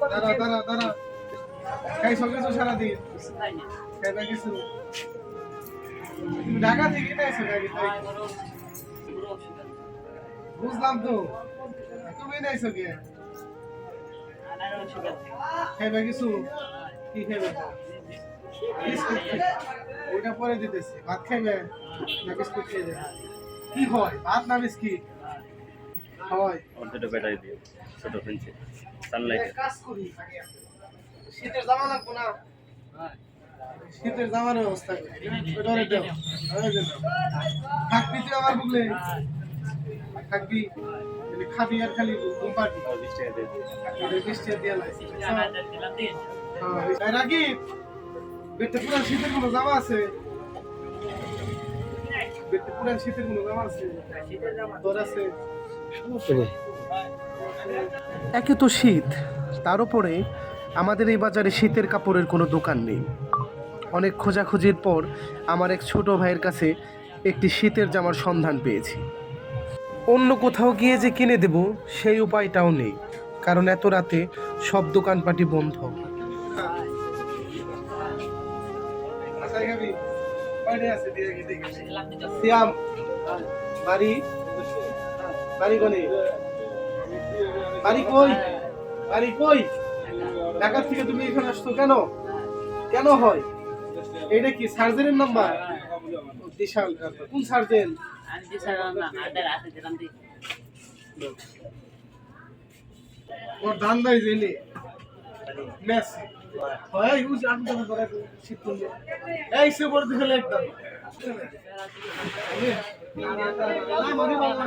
দাঁড়া দাঁড়া দাঁড়া। খাইছো কিছু সারাদিন। খাইবা কিছু। তুমি ঢাকা থেকে এসো গাড়ি বুঝলাম তো। তুমি নাইছো কে? খাইবা কিছু? কি খাইবে? বিস্কুট। ওইটা পরে দিতেছি। ভাত খাইবে না বিস্কুট খাইবে? কি হয়? ভাত না বিস্কিট? হয় আমার দুটো ব্যাটারি দিয়ে ছোট ফেন্সি সানলাইটে কাজ শীতের জামা লাগবো না। শীতের জামার ব্যবস্থা। থাকবি তুই আমার বুকলে থাকবি? খাবি আর খালি ঘুম পাবি বিশ টাকা দিয়ে দিই। বৃষ্টি দিয়ে লাগছে হ্যাঁ বেটে শীতের কোনো জামা আছে? বেটে শীতের কোনো জামা আছে? তোর আছে? একে তো শীত। তার উপরে আমাদের এই বাজারে শীতের কাপড়ের কোনো দোকান নেই। অনেক খোঁজাখুঁজির পর আমার এক ছোট ভাইয়ের কাছে একটি শীতের জামার সন্ধান পেয়েছি। অন্য কোথাও গিয়ে যে কিনে দেব সেই উপায়টাও নেই। কারণ এত রাতে সব দোকানপাটি বন্ধ। বাড়ি? বাড়ি কোনে বাড়ি কই বাড়ি কই ঢাকা থেকে তুমি এখানে আসছো কেন কেন হয় এটা কি সার্জেনের নাম্বার বিশাল। কোন সার্জেন ওর ধান নাই জেনে মেস হয় ইউজ আমি তো করে শীত এই সে বড় দিকে একদম না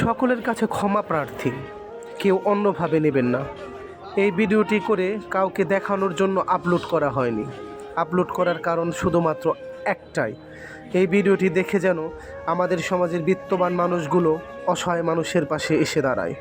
সকলের কাছে ক্ষমা প্রার্থী, কেউ অন্যভাবে নেবেন না। এই ভিডিওটি করে কাউকে দেখানোর জন্য আপলোড করা হয়নি। আপলোড করার কারণ শুধুমাত্র একটাই। এই ভিডিওটি দেখে যেন আমাদের সমাজের বিত্তবান মানুষগুলো অসহায় মানুষের পাশে এসে দাঁড়ায়।